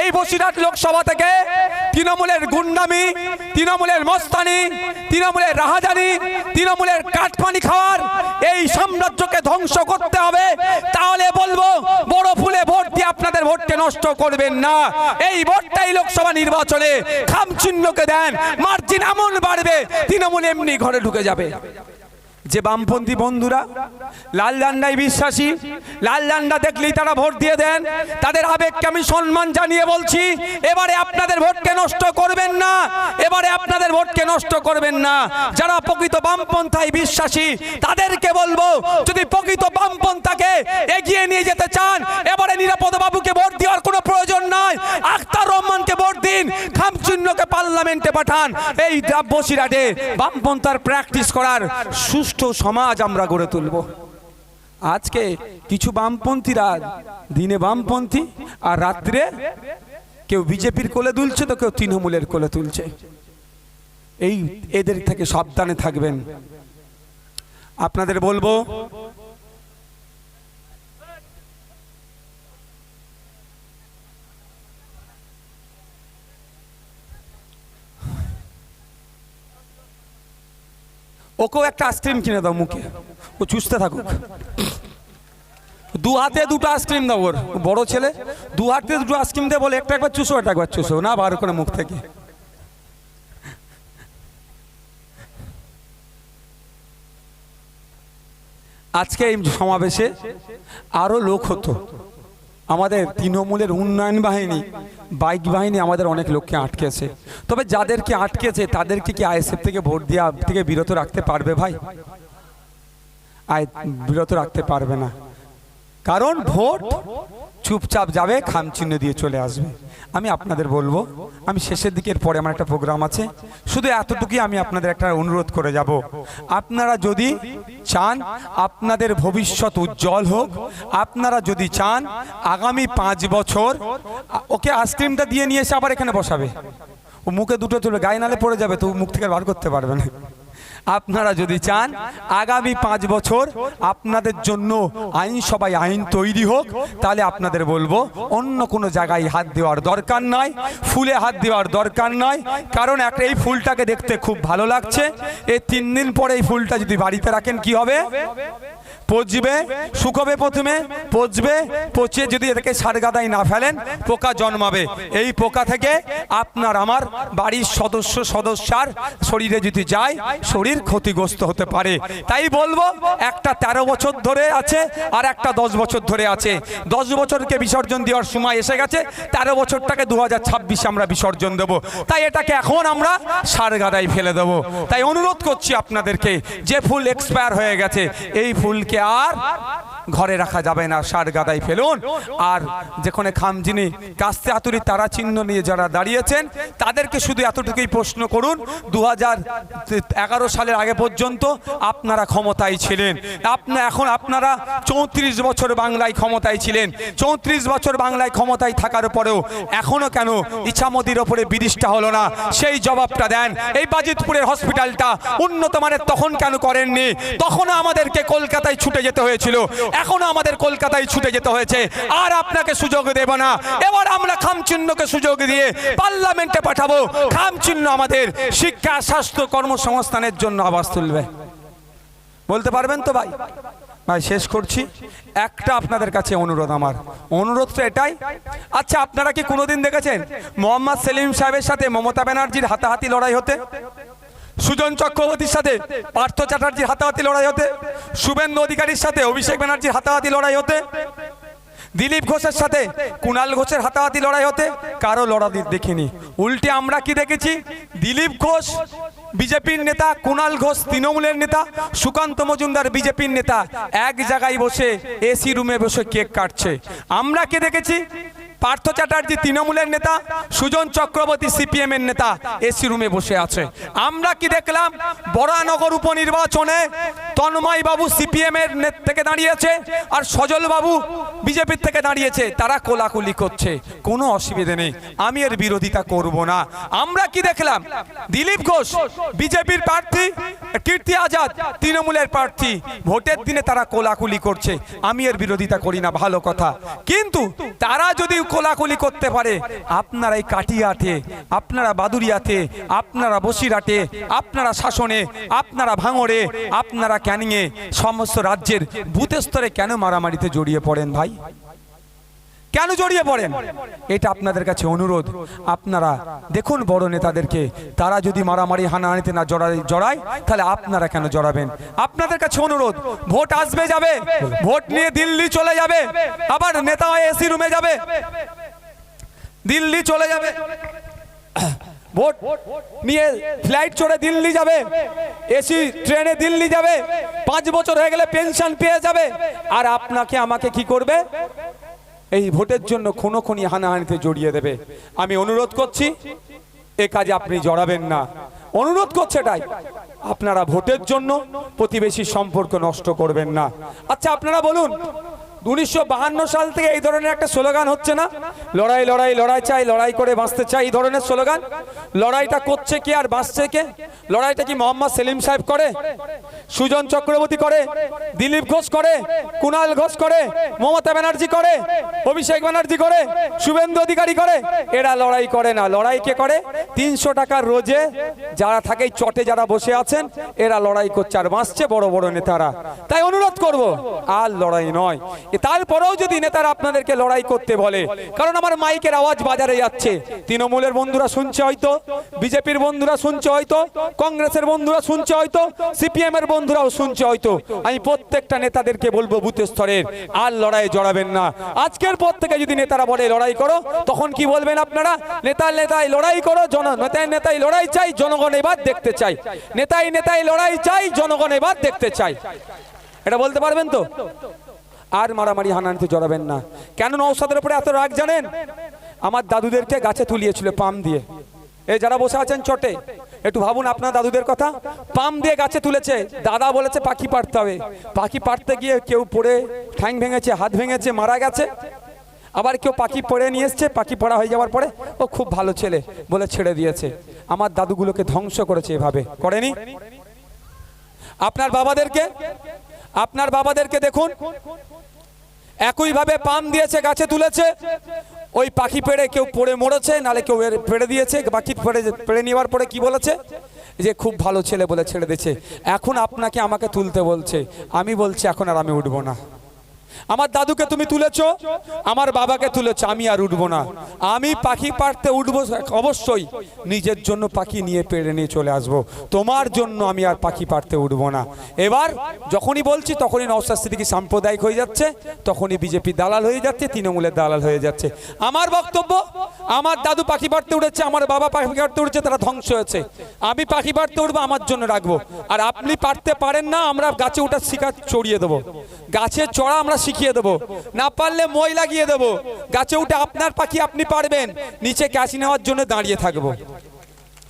এই বসিরহাট লোকসভা থেকে তৃণমূলের গুন্ডামি, তৃণমূলের মস্তানি, তৃণমূলের রাহাজানি, তৃণমূলের কাঠপানি খাওয়ার এই সাম্রাজ্যকে ধ্বংস করতে হবে, তাহলে বলব বড় ফুলে ভোট দিয়ে আপনাদের ভোটকে নষ্ট করবেন না। এই ভোটটাই লোকসভা নির্বাচনে খাম চিহ্নকে দেন, মার্জিন এমন বাড়বে, তৃণমূল এমনি ঘরে ঢুকে যাবে। যে বামপন্থী বন্ধুরা, লাল ডান্ডায় বিশ্বাসী, লাল ডান্ডা দেখলেই তারা ভোট দিয়ে দেন। তাদের আবেগকে আমি সম্মান জানিয়ে বলছি, এবারে আপনাদের ভোটকে নষ্ট করবেন না, এবারে আপনাদের ভোটকে নষ্ট করবেন না। যারা প্রকৃত বামপন্থায় বিশ্বাসী, তাদেরকে বলব, যদি প্রকৃত বামপন্থাকে এগিয়ে নিয়ে যেতে চান, এবারে নিরাপদ বাবুকে ভোট দেওয়ার কোনো প্রয়োজন নাই। আখতার রহমানকে দিন খামচিহ্নকে পার্লামেন্টে পাঠান। এই বসিরাটে বামপন্থার প্র্যাকটিস করার সুষ্ঠু সমাজ আমরা গড়ে তুলব। আজকে কিছু বামপন্থীরা দিনে বামপন্থী আর রাত্রে কেউ বিজেপির কোলে তুলছে তো কেউ তৃণমূলের কোলে তুলছে। এই এদের থেকে সাবধানে থাকবেন। আপনাদের বলব ওকেও একটা আইসক্রিম কিনে দাও মুখে। ও চুষতে থাকুক। দু হাতে দুটো আইসক্রিম দাও ওর। বড় ছেলে দু হাতে দুটো আইসক্রিম দিয়ে বলে, একটা একবার চুষো, একটা একবার চুষো। না, বার করে মুখ থেকে। আজকে এই সমাবেশে আরও লোক হতো। আমাদের তৃণমূলের উন্নয়ন বাহিনী বাইক বাহিনী আমাদের অনেক লোককে আটকেছে। তবে যাদেরকে আটকেছে, তাদেরকে কি আইএসএফ থেকে ভোট দেওয়া থেকে বিরত রাখতে পারবে ভাই? আয় বিরত রাখতে পারবে না। কারণ ভোট চুপচাপ যাবে খামচিহ্ন দিয়ে চলে আসবে। আমি আপনাদের বলব, আমি শেষের দিকের পরে আমার একটা প্রোগ্রাম আছে। শুধু এতটুকুই আমি আপনাদের একটা অনুরোধ করে যাব। আপনারা যদি চান আপনাদের ভবিষ্যৎ উজ্জ্বল হোক, আপনারা যদি চান আগামী পাঁচ বছর, ওকে আইসক্রিমটা দিয়ে নিয়ে এসে আবার এখানে বসাবে। ও মুখে দুটো তুলে গায়ে নালে পড়ে যাবে, তো মুখ থেকে বার করতে পারবে না। আপনারা যদি চান, আগামী পাঁচ বছর আপনাদের জন্য আইনসভায় আইন তৈরি হোক, তাহলে আপনাদের বলব, অন্য কোনো জায়গায় হাত দেওয়ার দরকার নাই, ফুলে হাত দেওয়ার দরকার নাই, কারণ একটা এই ফুলটাকে দেখতে খুব ভালো লাগছে। এই তিন দিন পরে এই ফুলটা যদি বাড়িতে রাখেন, কি হবে? পচবে, শুকোবে প্রথমে, পচবে পচে যদি এটাকে সারগাদায় না ফেলেন, পোকা জন্মাবে। এই পোকা থেকে আপনার আমার বাড়ির সদস্য, সদস্যার শরীরে যদি যায়, শরীর ক্ষতিগ্রস্ত হতে পারে। তাই বলব, একটা তেরো বছর ধরে আছে আর একটা দশ বছর ধরে আছে। দশ বছরকে বিসর্জন দেওয়ার সময় এসে গেছে, তেরো বছরটাকে দু হাজার ছাব্বিশে আমরা বিসর্জন দেব। তাই এটাকে এখন আমরা সারগাদায় ফেলে দেব। তাই অনুরোধ করছি আপনাদেরকে, যে ফুল এক্সপায়ার হয়ে গেছে, এই ফুলকে আর ঘরে রাখা যাবে না সার গাদায় ফেলুন। আর যেখানে খামজিনি, কাস্তে আতুরি তারা চিহ্ন নিয়ে যারা দাঁড়িয়েছেন, তাদেরকে শুধু এতটুকুই প্রশ্ন করুন দু সালের আগে পর্যন্ত আপনারা ক্ষমতায় ছিলেন। আপনা এখন আপনারা চৌত্রিশ বছর বাংলায় ক্ষমতায় ছিলেন। চৌত্রিশ বছর বাংলায় ক্ষমতায় থাকার পরেও এখনও কেন ইছামতির ওপরে বিরিশটা হলো না? সেই জবাবটা দেন। এই বাজিতপুরের হসপিটালটা উন্নত মানের তখন কেন করেননি? তখনও আমাদেরকে কলকাতায় ছুটে যেতে হয়েছিল। এখনও আমাদের কলকাতায় ছুটে যেতে হয়েছে। আর আপনাকে সুযোগ দেব না। এবার আমরা খামচিহ্নকে সুযোগ দিয়ে পার্লামেন্টে পাঠাবো। খামচিহ্ন আমাদের শিক্ষা, স্বাস্থ্য কর্মসংস্থানের জন্য আবাস তুলবে। বলতে পারবেন তো ভাই? ভাই, শেষ করছি। একটা আপনাদের কাছে অনুরোধ আমার। অনুরোধটা এটাই। আচ্ছা আপনারা কি কোনোদিন দেখেছেন? মোহাম্মদ সেলিম সাহেবের সাথে মমতা ব্যানার্জির হাতাহাতি লড়াই হতে? সুজন চক্রবর্তীর সাথে পার্থ চ্যাটার্জির হাতাহাতি লড়াই হতে, শুভেন্দু অধিকারীর সাথে অভিষেক ব্যানার্জির হাতাহাতি লড়াই হতে, দিলীপ ঘোষের সাথে কুণাল ঘোষের হাতাহাতি লড়াই হতে, কারও লড়াই দেখিনি। উল্টে আমরা কি দেখেছি? দিলীপ ঘোষ, বিজেপির নেতা কুণাল ঘোষ, তৃণমূলের নেতা, সুকান্ত মজুমদার, বিজেপির নেতা, এক জায়গায় বসে এসি রুমে বসে কেক কাটছে। আমরা কে দেখেছি? পার্থ চ্যাটার্জি তৃণমূলের নেতা, সুজন চক্রবর্তী সিপিএম এর নেতা এসি রুমে বসে আছে। আমরা কি দেখলাম? বরানগর উপনির্বাচনে তন্ময় বাবু সিপিএম এর থেকে দাঁড়িয়েছে আর সজল বাবু বিজেপির থেকে দাঁড়িয়েছে। তারা কোলাকুলি করছে। কোনো অসুবিধে নেই। আমি এর বিরোধিতা করব না। আমরা কি দেখলাম? দিলীপ ঘোষ, বিজেপির প্রার্থী, কীর্তি আজাদ তৃণমূলের প্রার্থী। ভোটের দিনে তারা কোলাকুলি করছে। আমি এর বিরোধিতা করি না। ভালো কথা। কিন্তু তারা যদি কোলাকুলি করতে পারে। আপনারা এই কাটিয়াতে আপনারা বাদুরিয়াতে, আপনারা বসিরহাটে, আপনারা শাসনে, আপনারা ভাঙড়ে, আপনারা ক্যানিংয়ে, সমস্ত রাজ্যের বুথ স্তরে কেন মারামারিতে জড়িয়ে পড়েন ভাই? কেন জড়িয়ে পড়েন? এটা আপনাদের কাছে অনুরোধ। আপনারা দেখুন বড় নেতাদেরকে, তারা যদি মারামারি, হানাহানিতে না জড়ায় জড়ায়, তাহলে আপনারা কেন জড়াবেন? আপনাদের কাছে অনুরোধ, ভোট আসবে যাবে, ভোট নিয়ে দিল্লি চলে যাবে, আবার নেতা এসি রুমে যাবে, দিল্লি চলে যাবে, ভোট নিয়ে ফ্লাইট চড়ে দিল্লি যাবে, এসি ট্রেনে দিল্লি যাবে, পাঁচ বছর হয়ে গেলে পেনশন পেয়ে যাবে, আর আপনাকে আমাকে কি করবে? এই ভোটের জন্য খুনো খুনি হানাহানিতে জড়িয়ে দেবে। আমি অনুরোধ করছি, এ কাজে আপনি জড়াবেন না। অনুরোধ করছে এটাই, আপনারা ভোটের জন্য প্রতিবেশী সম্পর্ক নষ্ট করবেন না। আচ্ছা আপনারা বলুন উনিশশো সাল থেকে এই ধরনের একটা স্লোগান হচ্ছে না? লড়াই লড়াই লড়াই চাই, লড়াই করে বাঁচতে চাই, এই ধরনের স্লোগান? লড়াইটা করছে কে আর বাঁচছে কে? লড়াইটা কি মোহাম্মদ সেলিম সাহেব করে? সুজন চক্রবর্তী করে? দিলীপ ঘোষ করে? কুণাল ঘোষ করে? মমতা ব্যানার্জি করে? অভিষেক ব্যানার্জি করে? শুভেন্দু অধিকারী করে? এরা লড়াই করে না। লড়াই কে করে? তিনশো টাকার রোজে যারা থাকে চটে যারা বসে আছেন, এরা লড়াই করছে আর বাঁচছে বড় বড় নেতারা। তাই অনুরোধ করব, আর লড়াই নয়। তারপরেও যদি নেতারা আপনাদেরকে লড়াই করতে বলে, কারণ আমার মাইকের আওয়াজ বাজারে যাচ্ছে। তৃণমূলের বন্ধুরা শুনছে হয়তো, বিজেপির বন্ধুরা শুনছে হয়তো, কংগ্রেসের বন্ধুরা শুনছে হয়তো সিপিএম এর বন্ধুরাও শুনছে হয়তো। আমি প্রত্যেকটা নেতাদেরকে বলব বুথ স্তরের, আর লড়াই জড়াবেন না। আজকের পর থেকে যদি নেতারা বলে লড়াই করো, তখন কি বলবেন আপনারা? নেতার নেতাই লড়াই করো, জন, নেতায় নেতাই লড়াই চাই, জনগণ এবার দেখতে চাই। নেতাই নেতাই লড়াই চাই, জনগণ এবার দেখতে চাই। এটা বলতে পারবেন তো? আর মারামারি হানানিতে জড়াবেন না। কেন নৌসাদের উপরে এত রাগ জানেন? আমার দাদুদেরকে গাছে তুলিয়েছিল পাম দিয়ে। এই যারা বসে আছেন চটে, একটু ভাবুন আপনার দাদুদের কথা। পাম দিয়ে গাছে তুলেছে, দাদা বলেছে পাখি পাড়তে হবে। পাখি পাড়তে গিয়ে কেউ পড়ে ঠ্যাং ভেঙেছে, হাত ভেঙেছে, মারা গেছে। আবার কেউ পাখি পড়ে নিয়ে এসছে, পাখি পড়া হয়ে যাওয়ার পরে ও খুব ভালো ছেলে বলে ছেড়ে দিয়েছে। আমার দাদুগুলোকে ধ্বংস করেছে এভাবে। করেনি? আপনার বাবাদেরকে? আপনার বাবাদেরকে দেখুন। একইভাবে পাম দিয়েছে, গাছে তুলেছে। ওই পাখি পেড়ে কেউ পড়ে মরেছে, নালে কেউ পেড়ে দিয়েছে বাকি পেড়ে পেড়ে নেওয়ার পরে কি বলেছে? যে খুব ভালো ছেলে বলে ছেড়ে দিয়েছে। এখন আপনাকে আমাকে তুলতে বলছে। আমি বলছি, এখন আর আমি উঠবো না। আমার দাদুকে তুমি তুলেছ? আমার বাবাকে তুলেছ। আমি আর উঠবো না। আমি পাখি পাড়তে উঠবো অবশ্যই। নিজের জন্য পাখি নিয়ে পেড়ে নিয়ে চলে আসব। তোমার জন্য আমি আর পাখি পাড়তে উঠবো না। এবার যখনই বলছি, তখনই নওসাদ সিদ্দিকী সাম্প্রদায়িক হয়ে যাচ্ছে। তখনই বিজেপি দালাল হয়ে যাচ্ছে, তৃণমূলের দালাল হয়ে যাচ্ছে। আমার বক্তব্য, আমার দাদু পাখি পাড়তে উঠেছে, আমার বাবা পাখি পাড়তে উঠেছে, তারা ধ্বংস হয়েছে। আমি পাখি পাড়তে উঠবো, আমার জন্য রাখব। আর আপনি পারতে পারেন না, আমরা গাছে ওঠার শিকার চড়িয়ে দেবো। গাছে চড়া আমরা শিখিয়ে দেবো। না পারলে মই লাগিয়ে দেবো। গাছে উঠে আপনার পাখি আপনি পারবেন। নিচে ক্যাচি নেওয়ার জন্য দাঁড়িয়ে থাকব।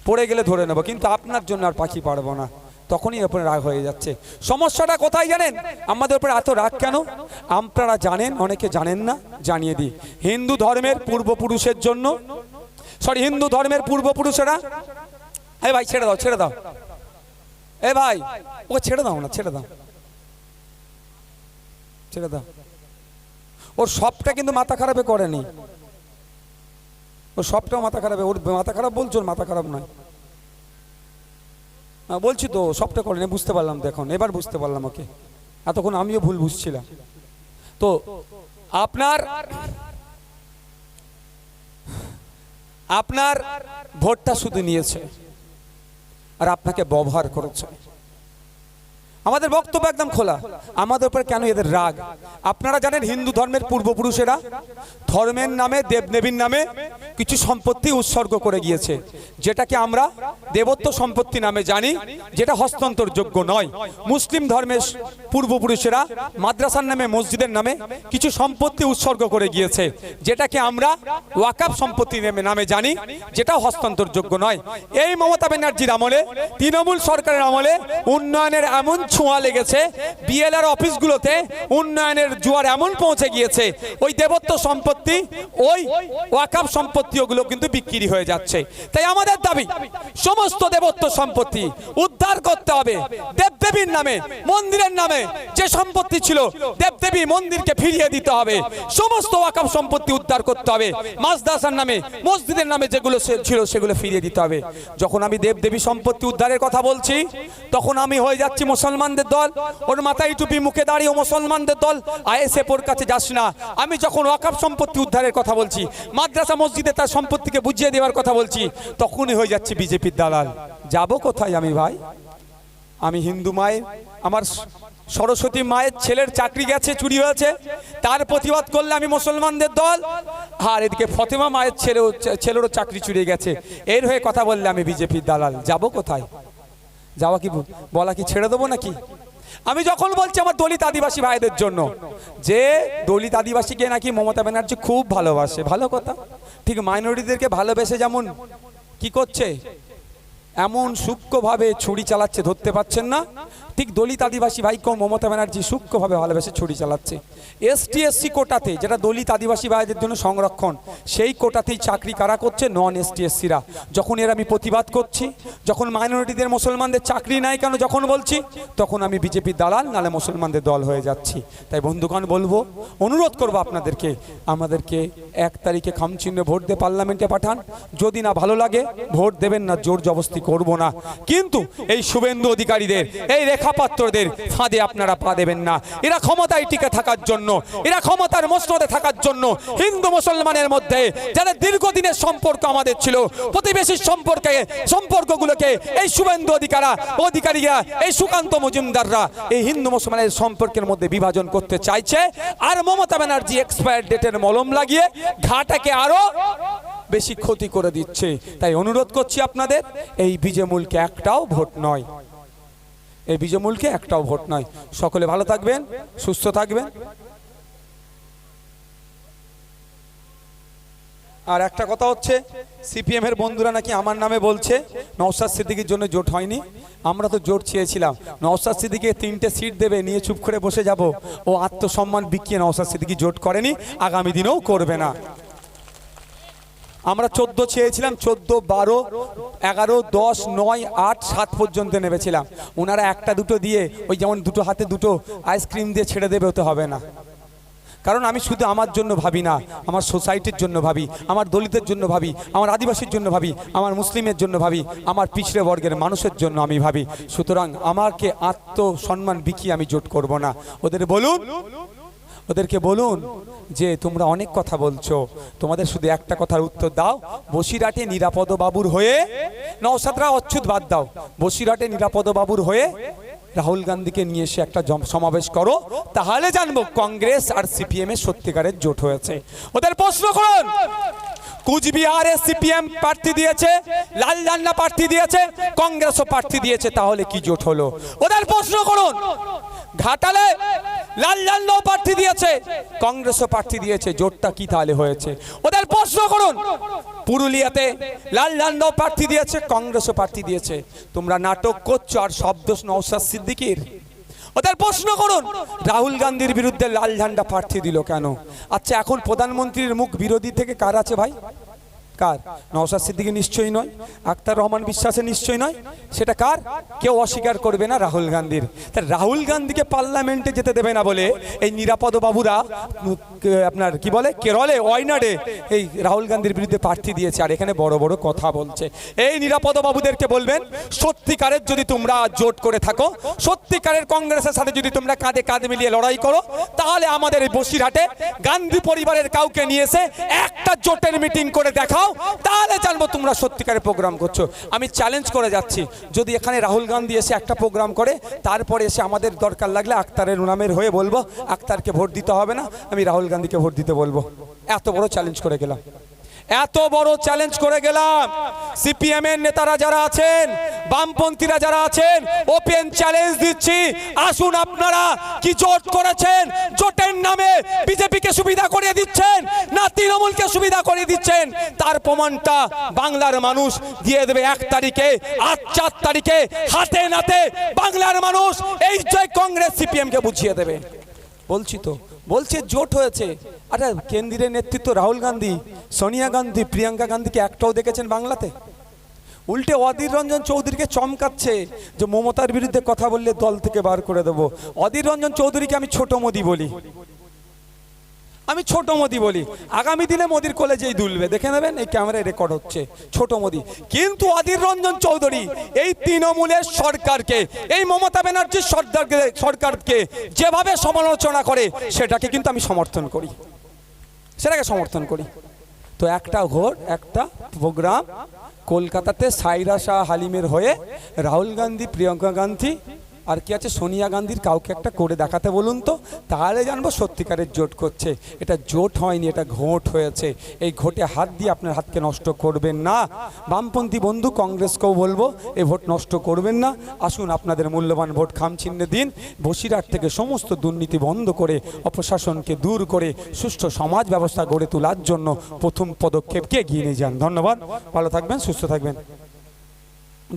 পড়ে গেলে ধরে নেব, কিন্তু আপনার জন্য আর পাখি পারব না। তখনই ওপরে রাগ হয়ে যাচ্ছে। সমস্যাটা কোথায় জানেন? আমাদের উপরে এত রাগ কেন? আপনারা জানেন, অনেকে জানেন না, জানিয়ে দিই। হিন্দু ধর্মের পূর্বপুরুষের জন্য সরি হিন্দু ধর্মের পূর্বপুরুষেরা এ ভাই ছেড়ে দাও ছেড়ে দাও। এ ভাই ও ছেড়ে দাও না, ছেড়ে দাও। ছেড়ে দাও। ওর সবটা কিন্তু মাথা খারাপে করেনি। ওর সবটাও মাথা খারাপে। ওর মাথা খারাপ বলছো ওর মাথা খারাপ নয়। হ্যাঁ, বলছি তো সবটা করেনি বুঝতে পারলাম তো এখন। এবার বুঝতে পারলাম ওকে। এতক্ষণ আমিও ভুল বুঝছিলাম। তো আপনার আপনার ভোটটা শুধু নিয়েছে। আর আপনাকে ব্যবহার করেছে। আমাদের বক্তব্য একদম খোলা। আমাদের উপর কেন এদের রাগ? আপনারা জানেন হিন্দু ধর্মের পূর্বপুরুষেরা? ধর্মের নামে দেবদেবীর নামে কিছু সম্পত্তি উৎসর্গ করে গিয়েছে। যেটাকে আমরা দেবত্ব সম্পত্তি নামে জানি, যেটা হস্তান্তরযোগ্য নয়। মুসলিম ধর্মের পূর্বপুরুষেরা মাদ্রাসার নামে, মসজিদের নামে কিছু সম্পত্তি উৎসর্গ করে গিয়েছে, যেটাকে আমরা ওয়াকাব সম্পত্তি নামে জানি যেটা হস্তান্তরযোগ্য নয়। এই মমতা ব্যানার্জির আমলে, তৃণমূল সরকারের আমলে উন্নয়নের এমন ছোঁয়া লেগেছে, বিএলআর অফিসগুলোতে উন্নয়নের জোয়ার এমন পৌঁছে গিয়েছে, ওই দেবত্ব সম্পত্তি, ওই ওয়াকাব সম্পত্তি ওগুলো কিন্তু বিক্রি হয়ে যাচ্ছে। তাই আমাদের দাবি, সমস্ত দেবত্ব সম্পত্তি উদ্ধার করতে হবে। দেবদেবীর নামে, মন্দিরের নামে যে সম্পত্তি ছিল, দেবদেবী মন্দিরকে ফিরিয়ে দিতে হবে। সমস্ত ওয়াকাব সম্পত্তি উদ্ধার করতে হবে। মাসদাসার নামে, মসজিদের নামে যেগুলো ছিল, সেগুলো ফিরিয়ে দিতে হবে। যখন আমি দেবদেবী সম্পত্তি উদ্ধারের কথা বলছি, তখন আমি হয়ে যাচ্ছি মুসলমানদের দল। ওর মাথায় টুপি মুখে দাঁড়িয়ে ও মুসলমানদের দল। আইএসএফ ওর কাছে যাস না। আমি যখন ওয়াকাব সম্পত্তি উদ্ধারের কথা বলছি, মাদ্রাসা মসজিদে তার সম্পত্তিকে বুঝিয়ে দেওয়ার কথা বলছি, তখনই হয়ে যাচ্ছে বিজেপির দালাল। যাব কোথায় আমি ভাই? আমি হিন্দু মায়ের, আমার সরস্বতী মায়ের ছেলের চাকরি গেছে, চুরি হয়েছে, তার প্রতিবাদ করলে আমি মুসলমানদের দল। আর এদিকে ফতেমা মায়ের ছেলেও, ছেলেরও চাকরি চুরি গেছে, এর হয়ে কথা বললে আমি বিজেপির দালাল। যাব কোথায়? যাওয়া কি বলা কি ছেড়ে দেবো নাকি? আমি যখন বলছি আমার দলিত আদিবাসী ভাইদের জন্য, যে দলিত আদিবাসীকে নাকি মমতা ব্যানার্জি খুব ভালোবাসে, ভালো কথা। ঠিক মাইনরিটিদেরকে ভালোবেসে যেমন কি করছে, এমন সূক্ষ্মভাবে ছুরি চালাচ্ছে, ধরতে পাচ্ছেন না। ঠিক দলিত আদিবাসী ভাইকেও মমতা ব্যানার্জি সূক্ষ্মভাবে ভালোবেসে ছুরি চালাচ্ছে। এসটি এসসি কোটাতে যেটা দলিত আদিবাসী ভাইদের জন্য সংরক্ষণ, সেই কোটাতেই চাকরি কারা করছে? নন এসটি এসসিরা যখন এর আমি প্রতিবাদ করছি, যখন মাইনরিটিদের মুসলমানদের চাকরি নাই কেন যখন বলছি, তখন আমি বিজেপির দালাল, নালে মুসলমানদের দল হয়ে যাচ্ছি। তাই বন্ধুগণ, বলব, অনুরোধ করব আপনাদেরকে, আমাদেরকে এক তারিখে খামচিহ্নে ভোট দিয়ে পার্লামেন্টে পাঠান। যদি না ভালো লাগে, ভোট দেবেন না, জোর জবস্তি করব না। কিন্তু এই শুভেন্দু অধিকারীদের, এই রেখাপাত্রদের ফাঁদে আপনারা পা দেবেন না। এরা ক্ষমতায় টিকে থাকার জন্য, এরা ক্ষমতার মসনদে থাকার জন্য হিন্দু মুসলমানের মধ্যে যাদের দীর্ঘদিনের সম্পর্ক আমাদের ছিল, প্রতিবেশীর সম্পর্কে, সম্পর্কগুলোকে এই শুভেন্দু অধিকারা, অধিকারীরা, এই সুকান্ত মজুমদাররা এই হিন্দু মুসলমানের সম্পর্কের মধ্যে বিভাজন করতে চাইছে। আর মমতা ব্যানার্জি এক্সপায়ার ডেটের মলম লাগিয়ে ঘাটাকে আরও বেশি ক্ষতি করে দিচ্ছে। তাই অনুরোধ করছি আপনাদের, এই বিজেমূলকে একটাও ভোট নয়। এই বিজেমূলকে একটাও ভোট নয় সকলে ভালো থাকবেন, সুস্থ থাকবেন। আর একটা কথা হচ্ছে, সিপিএম এর বন্ধুরা নাকি আমার নামে বলছে নওসাদ সিদ্দিকির জন্য জোট হয়নি। আমরা তো জোট চেয়েছিলাম। নওসাদ সিদ্দিকে তিনটে সিট দেবে, নিয়ে চুপ করে বসে যাব। ও আত্মসম্মান বিকিয়ে নওসাদ সিদ্দিকি জোট করেনি, আগামী দিনেও করবে না। আমরা চোদ্দ চেয়েছিলাম, চোদ্দ, বারো, এগারো, দশ, নয়, আট, সাত পর্যন্ত নেমেছিলাম। ওনারা একটা দুটো দিয়ে, ওই যেমন দুটো হাতে দুটো আইসক্রিম দিয়ে ছেড়ে দেবে হতে হবে না। কারণ আমি শুধু আমার জন্য ভাবি না, আমার সোসাইটির জন্য ভাবি, আমার দলিতের জন্য ভাবি, আমার আদিবাসীর জন্য ভাবি, আমার মুসলিমের জন্য ভাবি, আমার পিছড়ে বর্গের মানুষের জন্য আমি ভাবি। সুতরাং আমাকে আত্মসম্মান বিকিয়ে আমি জোট করব না। ওদের বলুন ওদেরকে বলুন যে, তোমরা অনেক কথা বলছো। তোমাদের শুধু একটা কথার উত্তর দাও। বসিরহাটে নিরাপদ বাবুর হয়ে নওসাদরা অচ্ছুত বাদ দাও। বসিরহাটে নিরাপদ বাবুর হয়ে রাহুল গান্ধীকে নিয়ে এসে একটা সমাবেশ করো। তাহলে জানব কংগ্রেস আর সিপিএম এর সত্যিকারের জোট হয়েছে। ওদের প্রশ্ন করুন। কুচবিহারে সিপিএম প্রার্থী দিয়েছে, লাল জান্না প্রার্থী দিয়েছে, কংগ্রেসও প্রার্থী দিয়েছে, তাহলে কি জোট হলো? ওদের প্রশ্ন করুন। ঘাটালে লাল জান্নাও প্রার্থী দিয়েছে। কংগ্রেসও প্রার্থী দিয়েছে। জোটটা কি তাহলে হয়েছে? ওদের প্রশ্ন করুন। পুরুলিয়াতে লাল জান্নাও প্রার্থী দিয়েছে, কংগ্রেসও প্রার্থী দিয়েছে। তোমরা নাটক করছ আর শব্দ নৌসাদ সিদ্দিকির। ওদের প্রশ্ন করুন। রাহুল গান্ধীর বিরুদ্ধে লাল ঝান্ডা প্রার্থী দিল কেন? আচ্ছা এখন প্রধানমন্ত্রীর মুখ বিরোধী থেকে কার আছে ভাই? কার? নওসাদ সিদ্দিকি নিশ্চয়ই নয়, আক্তার রহমান বিশ্বাসে নিশ্চয়ই নয়। সেটা কার? কেউ অস্বীকার করবে না রাহুল গান্ধীর। তা রাহুল গান্ধীকে পার্লামেন্টে যেতে দেবে না বলে এই নিরাপদ বাবুরা আপনার কি বলে? কেরলে, ওয়াইনাডে এই রাহুল গান্ধীর বিরুদ্ধে প্রার্থী দিয়েছে আর এখানে বড় বড় কথা বলছে। এই নিরাপদ বাবুদেরকে বলবেন, সত্যিকারের যদি তোমরা জোট করে থাকো, সত্যিকারের কংগ্রেসের সাথে যদি তোমরা কাঁধে কাঁধ মিলিয়ে লড়াই করো, তাহলে আমাদের এই বসিরহাটে গান্ধী পরিবারের কাউকে নিয়ে এসে একটা জোটের মিটিং করে দেখাও। তাহলে জানব তোমরা সত্যিকারের প্রোগ্রাম করছ। আমি চ্যালেঞ্জ করে যাচ্ছি, যদি এখানে রাহুল গান্ধী এসে একটা প্রোগ্রাম করে, তারপরে এসে আমাদের দরকার লাগলে আক্তারের নামের হয়ে বলব, আক্তারকে ভোট দিতে হবে না, আমি রাহুল গান্ধীকে ভোট দিতে বলব। এত বড় চ্যালেঞ্জ করে গেলাম। এত বড় চ্যালেঞ্জ করে গেলাম। সিপিএম এর নেতারা যারা আছেন, বামপন্থীরা যারা আছেন ওপেন চ্যালেঞ্জ দিচ্ছি। আসুন আপনারা, কি জোট করেছেন? জোটের নামে বিজেপিকে সুবিধা করে দিচ্ছেন না তৃণমূলকে সুবিধা করে দিচ্ছেন? তার প্রমাণটা বাংলার মানুষ দিয়ে দেবে এক তারিখে, আজ চার তারিখে, হাতে নাতে বাংলার মানুষ, এই জয় কংগ্রেস সিপিএম কে বুঝিয়ে দেবে। বলছি তো, বলছে জোট হয়েছে। আরে কেন্দ্রের নেতৃত্ব রাহুল গান্ধী, সোনিয়া গান্ধী, প্রিয়াঙ্কা গান্ধীকে একটাও দেখেছেন বাংলাতে? উল্টে অধীর রঞ্জন চৌধুরীকে চমকাচ্ছে যে মমতার বিরুদ্ধে কথা বললে দল থেকে বার করে দেবো। অধীর রঞ্জন চৌধুরীকে আমি ছোট মোদি বলি। আমি ছোট মোদি বলি। আগামী দিনে মোদির কলেজেই দুলবে। দেখে নেবেন, এই ক্যামেরায় রেকর্ড হচ্ছে। ছোট মোদি। কিন্তু অধীর রঞ্জন চৌধুরী, এই তৃণমূলের সরকারকে, এই মমতা ব্যানার্জির সরকারকে সরকারকে যেভাবে সমালোচনা করে, সেটাকে কিন্তু আমি সমর্থন করি। সেটাকে সমর্থন করি। তো একটা ঘোর, একটা প্রোগ্রাম, কলকাতাতে সাইরা শাহ হালিমের হয়ে রাহুল গান্ধী, প্রিয়াঙ্কা গান্ধী আর কি আছে, সোনিয়া গান্ধীর কাউকে একটা করে দেখাতে বলুন তো, তাহলে জানব সত্যিকারের জোট করছে। এটা জোট হয়নি, এটা ঘোট হয়েছে। এই ঘোটে হাত দিয়ে আপনার হাতকে নষ্ট করবেন না। বামপন্থী বন্ধু কংগ্রেসকেও বলব এই ভোট নষ্ট করবেন না। আসুন আপনাদের মূল্যবান ভোট খামচিহ্নে দিন। বসিরহাট থেকে সমস্ত দুর্নীতি বন্ধ করে, অপশাসনকে দূর করে, সুষ্ঠু সমাজ ব্যবস্থা গড়ে তোলার জন্য প্রথম পদক্ষেপকে এগিয়ে নিয়ে যান। ধন্যবাদ। ভালো থাকবেন, সুস্থ থাকবেন।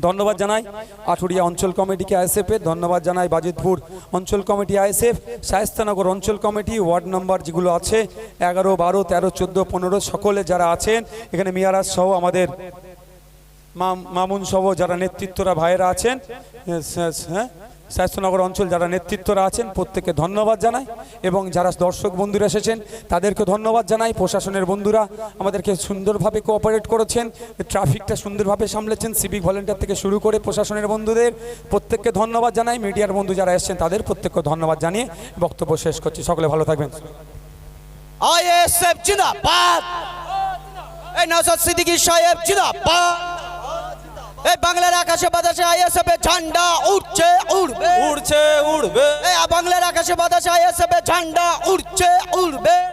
ধন্যবাদ জানাই আঠুরিয়া অঞ্চল কমিটিকে আইএসএফ এর। ধন্যবাদ জানাই বাজিতপুর অঞ্চল কমিটি আইএসএফ, শায়স্তানগর অঞ্চল কমিটি, ওয়ার্ড নাম্বার যেগুলো আছে, এগারো, বারো, তেরো, চোদ্দ, পনেরো, সকলে যারা আছেন, এখানে মিয়ারাজ সহ আমাদের মাম- মামুন সহ যারা নেতৃত্বরা ভাইয়েরা আছেন হ্যাঁ? স্বাস্থ্যনগর অঞ্চল যারা নেতৃত্বরা আছেন, প্রত্যেককে ধন্যবাদ জানাই এবং যারা দর্শক বন্ধুরা এসেছেন, তাদেরকে ধন্যবাদ জানাই। প্রশাসনের বন্ধুরা আমাদেরকে সুন্দরভাবে কোঅপারেট করেছেন ট্রাফিকটা সুন্দরভাবে সামলেছেন সিভিক ভলেন্টিয়ার থেকে শুরু করে প্রশাসনের বন্ধুদের প্রত্যেককে ধন্যবাদ জানাই। মিডিয়ার বন্ধু যারা এসেছেন, তাদের প্রত্যেককে ধন্যবাদ জানিয়ে বক্তব্য শেষ করছি। সকলে ভালো থাকবেন। আইএসএফ জিন্দাবাদ! এই নওশাদ সিদ্দিকী সাহেব জিন্দাবাদ! এই বাংলার আকাশে বাতাসে আইএসএফ এর ঝান্ডা উড়ছে উড়বে। উড়ছে উড়বে। এই বাংলার আকাশে বাতাসে আইএসএফ এর ঝান্ডা উঠছে উড়বে।